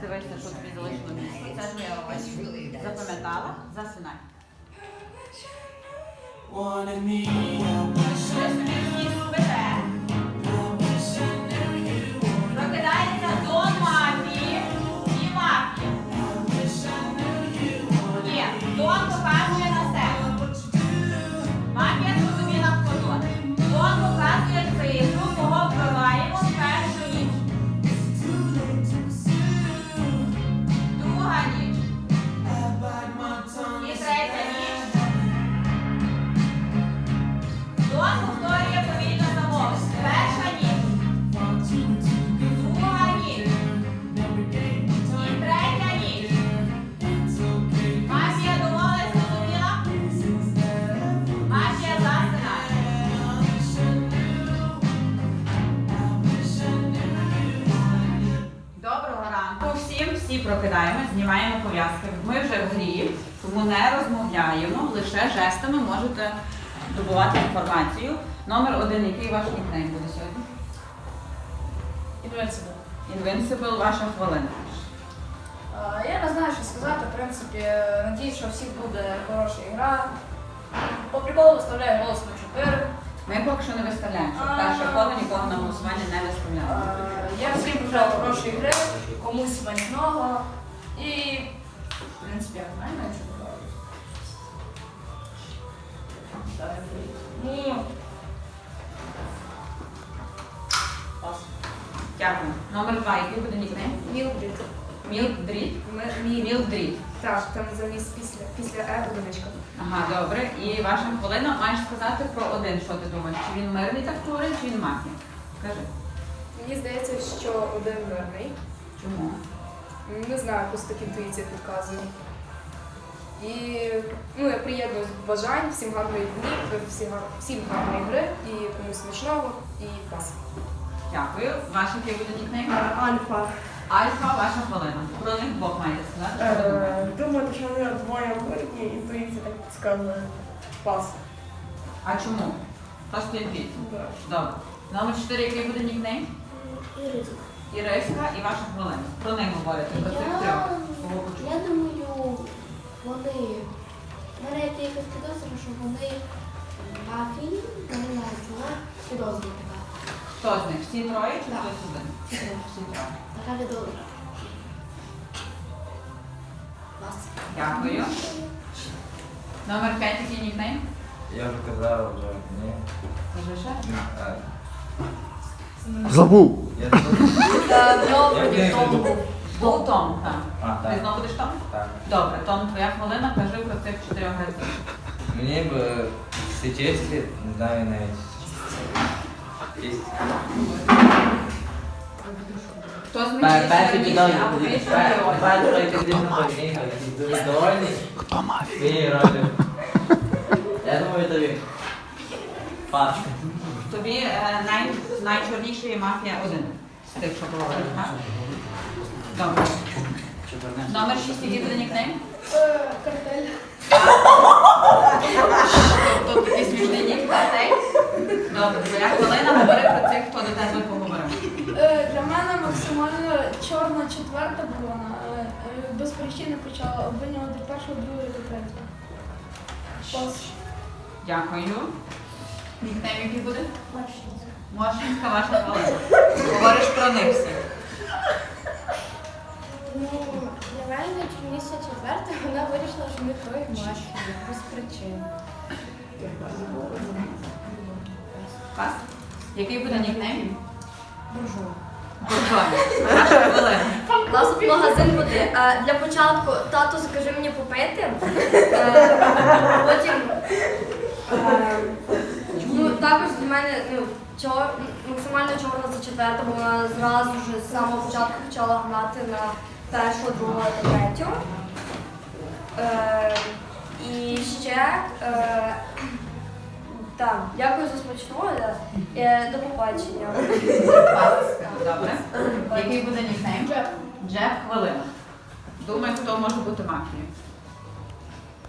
Дивися, що тобі залишило місце. Це твоя роль. Запам'ятала, засинай. Wanted me, розмовляємо, лише жестами можете добувати інформацію. Номер один, який ваш нікнейм буде сьогодні? Invincible. Invincible, ваша хвилина. Я не знаю, що сказати. В принципі, надіюсь, що всіх буде хороша гра. По приколу виставляю голос на 4. Ми поки що не виставляємо, щоб перше коло нікого на голосування не виставляли. Я всім бажаю хорошої гри, комусь смачного. І, в принципі, я не знаю, що Ну. Дякую. Номер два, який буде нікнейм? Мілдрід. Мілдрід. Мілдрід. Так, там замість після, після Е одиничка. Ага, добре. І ваша хвилина маєш сказати про один, що ти думаєш? Чи він мирний так творить, чи він мафія? Скажи. Мені здається, що один мирний. Чому? Не знаю, якусь так інтуїція підказує. І ну, я приєднуюсь до бажань, всім гарної дні, всім, гар- всім гарної гри і комусь смачного і пас. Дякую. Ваш який буде нікнейм? Альфа. Альфа, ваша хвилина. Про них двох маєте сказати. Що думаєте? Е, Думаю, що вони двоє мирні, інтуїція так підказує. Пас. А чому? Просто інтуїція. Добре. Номер 4, який буде нікнейм? Іриска і ваша хвилина. Про них говорите, про цих трьох. Кого? Я думаю, вони. в мене є якась підозра, що вони мафії, вони навіть чула підозра така. Хто з них? Всі троє чи Так. хтось один? Всі троє. Така підозра. Вас. Дякую. Номер 5, який нікнейм? Я вже казав, вже ні. Скажи ще. А, Забув. Я забув. Я Том забув. був. Був Том, так. Ти знову будеш Том? Так. Добре, Том, твоя хвилина, кажи про цих чотирьох гравців. Мені б, е, якщо чесно, не знаю навіть. Хто з них Пер- більше Перший або більше героїв? перший підозрює подібно, дуже довольний. Хто ролью. Я думаю, тобі. Пас. Тобі е, най, найчорніший є мафія один з тих, що говориш, так? Добре. Номер 6, який буде нікнейм? Картель. Тобто такий смішний нік, цей? Добре, твоя хвилина говори про цих, хто до тебе поговорив. Е, Для мене максимально чорна четверта була е, е, без причини почала обвинювати першого, другого і третього. Пас. Дякую. Нікнейм який буде? Моршинська ваша хвилина. Говориш про них всіх. Ну, для мене найчорніша четверта, вона вирішила, що ми троє мафії, без причин. Пас. Який буде нікнейм? Буржуа. Буржуа. У нас тут магазин води. Е, Для початку тату закажи мені попити. Е, Потім е, також для мене ну, чор, максимально чорна це четверта, бо вона зразу ж з самого початку почала гнати на першу, другу та третю. Е, і ще е, так, дякую за смачну. Е, до побачення. Добре. Який буде нікнейм? Джеф. Джеф хвилина. Думай, хто може бути мафією.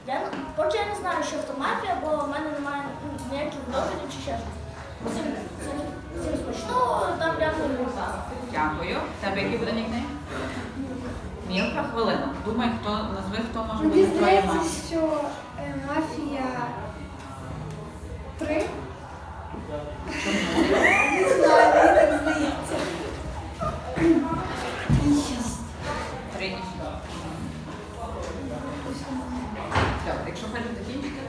Я поки я не знаю, що автомафія, бо в мене немає ну, ніяких доказів чи ще щось. Всім, всім, всім смачного, там дякую за Дякую. Тебе який буде нікнейм? Мілка хвилина. Думай, хто назви, хто може Мені бути твоєю здається, що е, мафія 3. Не знаю, мені так здається. Три і шість. Добре, якщо хочете закінчити,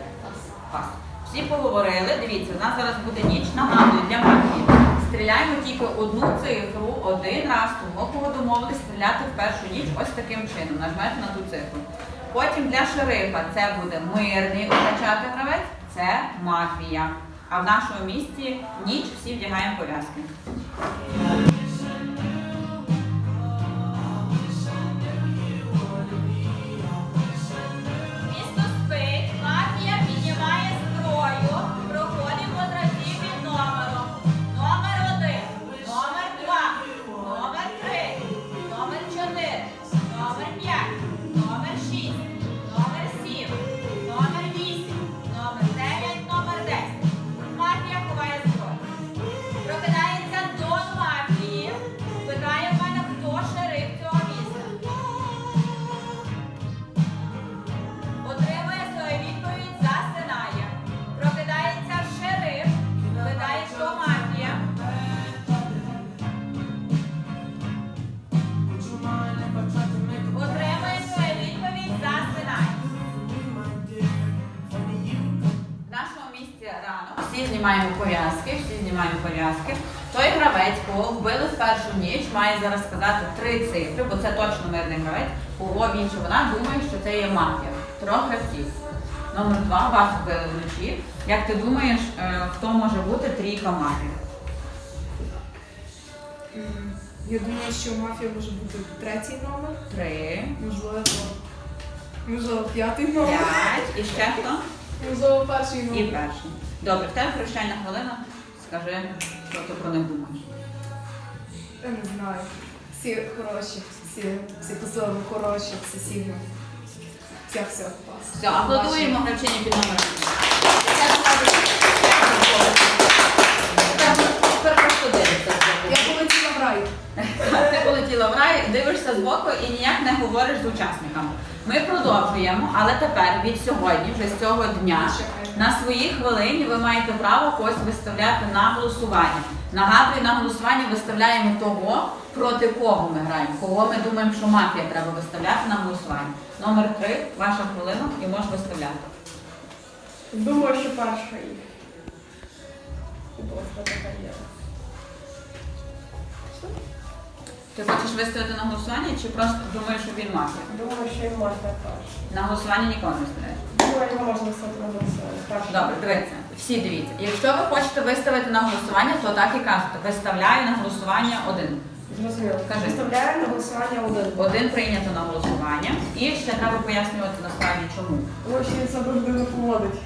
пас. Всі поговорили. Дивіться, у нас зараз буде ніч. Нагадую для мафії. Стріляємо тільки одну цифру один раз, тому кого домовились стріляти в першу ніч ось таким чином. Нажмете на ту цифру. Потім для шерифа це буде мирний означати гравець, це мафія. А в нашому місті ніч всі вдягаємо пов'язки. Вбили в першу ніч, має зараз сказати три цифри, бо це точно мирний гравець. Кого він чи вона думає, що це є мафія. Трьох гравців. Номер два вас вбили вночі. Як ти думаєш, е, хто може бути трійка мафії? М, Я думаю, що мафія може бути третій номер, Три, можливо, можливо, п'ятий номер, п'ять і ще хто? можливо, перший І перший. Добре, в тебе прощальна хвилина. Скажи, що ти про них думаєш. Я не знаю. Всі хороші, всі, всі позови хороші, всі сильні. Вся все. Все, аплодуємо гравчині під номером. Тепер просто дивишся. Я полетіла в рай. Ти полетіла в рай, дивишся збоку і ніяк не говориш з учасниками. Ми продовжуємо, але тепер від сьогодні, вже з цього дня, на своїй хвилині ви маєте право когось виставляти на голосування. Нагадую, на голосування виставляємо того, проти кого ми граємо, кого ми думаємо, що мафія треба виставляти на голосування. Номер три, ваша хвилина, і можеш виставляти. Думаю, що перша їх. Просто така є. Ти хочеш виставити на голосування чи просто думаєш, що він мафія? Думаю, що і можна перша. На голосування нікого не виставляєш. Думаю, його можна висити на голосування. Перша. Добре, дивіться, всі дивіться. Якщо ви хочете виставити на голосування, то так і кажете. Виставляю на голосування один. Зрозуміло. Кажи. Виставляємо на голосування один. Один прийнято на голосування. І ще треба пояснювати насправді чому. Він себе людину поводить.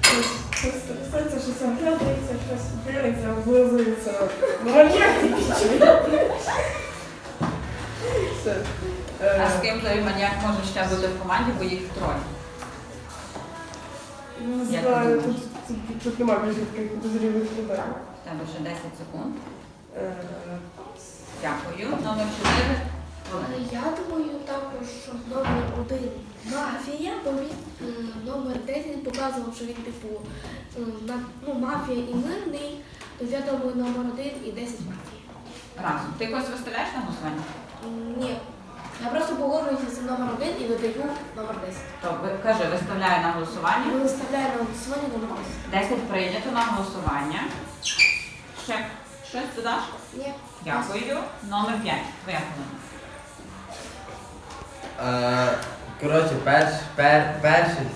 Щось щось трясеться, щось оглядається, щось дивиться, облизується. Ну. Все. Е, А з ким той маньяк може ще бути в команді, бо їх троє. Не Як знаю, ти тут, тут, тут немає більше таких підозрілих людей. В тебе ще 10 секунд. Е, Дякую. Номер 4. Е, Я думаю також, що номер один мафія, бо він е, номер 10 показував, що він типу е, на- ну, мафія і мирний, то я думаю номер один і 10 мафія. Разом. Ти когось виставляєш на голосування? М, Ні. Я просто погоджуюся з номер один і видаю номер 10. То ви кажи, виставляю на голосування. Виставляю на голосування номер 10. 10 прийнято на голосування. Ще щось додаш? Ні. Дякую. Номер 5. Твоя хвилина. Е, Коротше, перш, пер, перший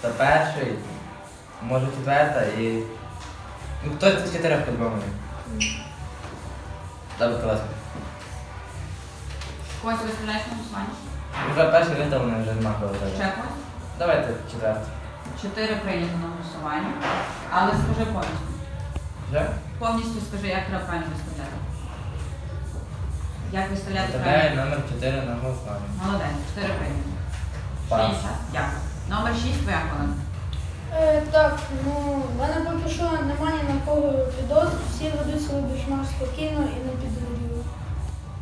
та перший, може четверта і Ну, Хто з чотирьох по-другому? Добре, класно. Когось виставляєш на голосування? Вже перший виставлений, вже нема кого Ще зараз. когось? Давайте четвертий. Чотири прийнято на голосування. Але скажи повністю. Вже? Повністю скажи, як треба правильно виставляти. Як виставляти Виставляє правильно? номер 4 на голосування. Молодець, чотири прийнято. Пас. Шість. Дякую. Номер шість твоя хвилина. Е, так, ну, в мене поки що немає ні на кого підозр, всі ведуть себе більш-менш спокійно і не підозрюю.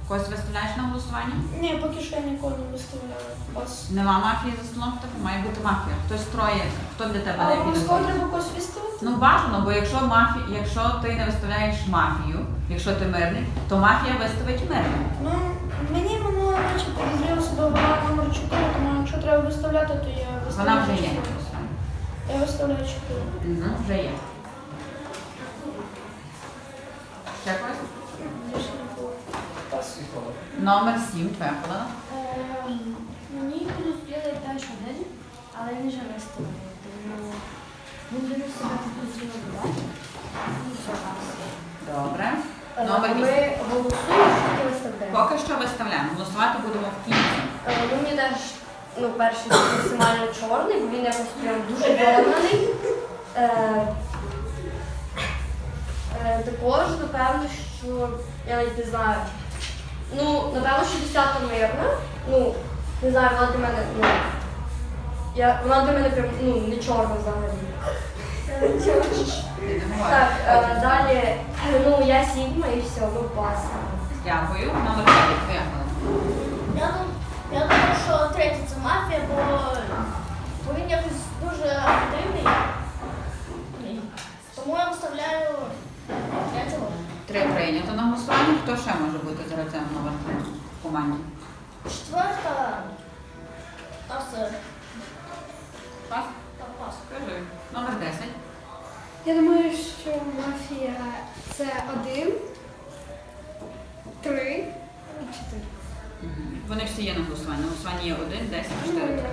Когось виставляєш на голосування? Ні, поки що я нікого не виставляю. Вас. Нема мафії за столом, так має бути мафія. Хтось троє, хто для тебе А не обов'язково підозрює? треба когось виставити? Ну бажано, бо якщо мафія, якщо ти не виставляєш мафію, якщо ти мирний, то мафія виставить мирний. Ну, мені минуло ночі підозріла себе номер 4, тому якщо треба виставляти, то я виставляю. Вона вже є. 4. Я виставляю 4. Угу, вже є. Ще когось? Номер сім, твоя хвилина. Ем, Мені підозріли теж один, але він вже виставлений, тому він себе підозріло додати. Добре. Е, Номер Ми голосуємо, що виставляємо. Поки що виставляємо. Голосувати будемо в кінці. Е, Ну, мені теж ну, перший максимально чорний, бо він якось прям дуже догнаний. Е, е, також, напевно, що я навіть не знаю. Ну, напевно, що десята мирна. Ну, не знаю, вона для мене, ну. Я, вона для мене прям ну, не чорна взагалі. Так, е, далі, ну, я Сігма і все, ну пас. Дякую. Номер дев'ять, твоя хвилина. Я, дум- я думаю, що третій це мафія, бо, бо він якось дуже активний. Тому я виставляю третього. Три прийнято на голосування. Хто ще може бути гравцем номер три в команді? Четверта. А все. Пас? Та пас. Скажи. Номер 10. Я думаю, що мафія це один, три і чотири. Вони всі є на голосуванні. На голосуванні є 1, 10, 4, 3.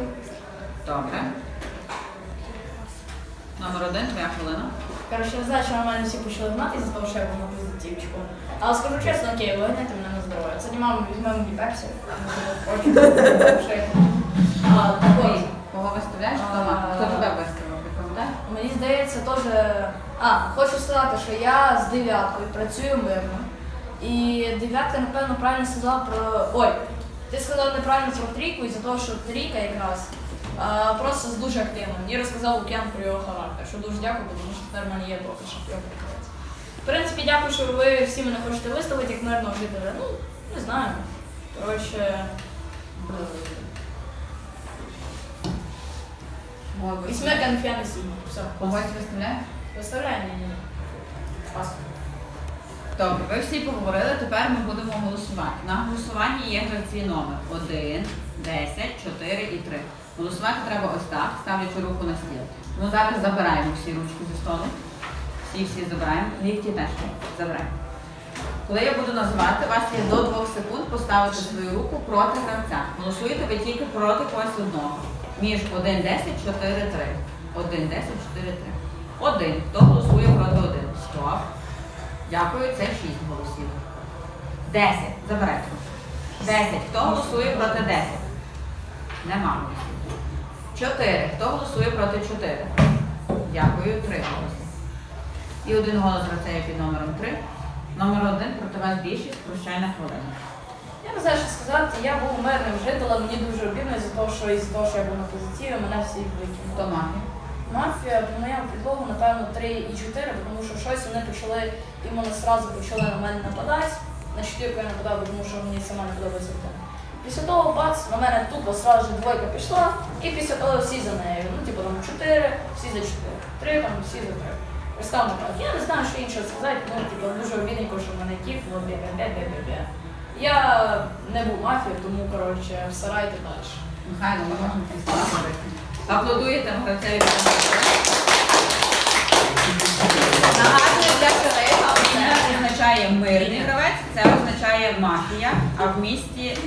Добре. Номер один, твоя хвилина. Коротше, я знаю, що на мене всі почали гнати за того, що я був на позитивчику. Але скажу чесно, окей, ви мене мама візьмемо мені пепсі. А, Кого виставляєш? Хто має? Хто тебе виставив? Пам'ятаєш? Мені здається, теж. А, хочу сказати, що я з дев'яткою працюю мирно. І дев'ятка, напевно, правильно сказала про. Ой, ти сказав неправильно про трійку, із-за того, що трійка якраз а, просто з дуже активно. Мені розказав Лук'ян про його характер, що дуже дякую, тому що тепер в мене є доки, що принципі, дякую, що ви всі мене хочете виставити як мирного жителя. Ну, не знаю. Коротше. Вісьмерка не фіанесі. Все. Когось виставляєш? Виставляй мені. Пас. Добре, ви всі поговорили, тепер ми будемо голосувати. На голосуванні є гравці номер 1, 10, 4 і 3. Голосувати треба ось так, ставлячи руку на стіл. Ми зараз забираємо всі ручки зі столу. Всі всі забираємо. Лікті теж забираємо. Коли я буду називати, у вас є до 2 секунд поставити свою руку проти гравця. Голосуєте ви тільки проти когось одного. Між 1, 10, 4, 3. 1, 10, 4, 3. Один. Хто голосує проти один? Стоп. Дякую, це 6 голосів. 10. Забирайте. 10. Хто голосує проти 10? Нема голосів. 4. Хто голосує проти 4? Дякую, 3 голоси. І один голос гравцеє під номером 3. Номер 1 проти вас більшість, прощальна хвилина. Я не знаю, що сказати. Я був мирним жителем, мені дуже обідно із-за того, що із-за того, що я був на позитиві, мене всі викинули. має? Мафія по моєму підлогу, напевно, 3 і 4, тому що щось вони почали, іменно сразу почали на мене нападати. На чотирку я нападав, тому що мені сама не подобається. Після того бац, на мене тупо сразу же двойка пішла, і після того всі за нею. Ну, типу там 4, всі за 4. 3, там всі за 3. Там так. Я не знаю, що інше сказати, ну, типу, дуже обідненько, що мене кіпнуло, бе-бе-бе-бе-бе. Я не був мафією, тому, коротше, всарайте далі. Михайло, ми можемо пристати. Аплодуєте гравцеві. Нагадую для колег, це означає мирний гравець, це означає мафія, а в місті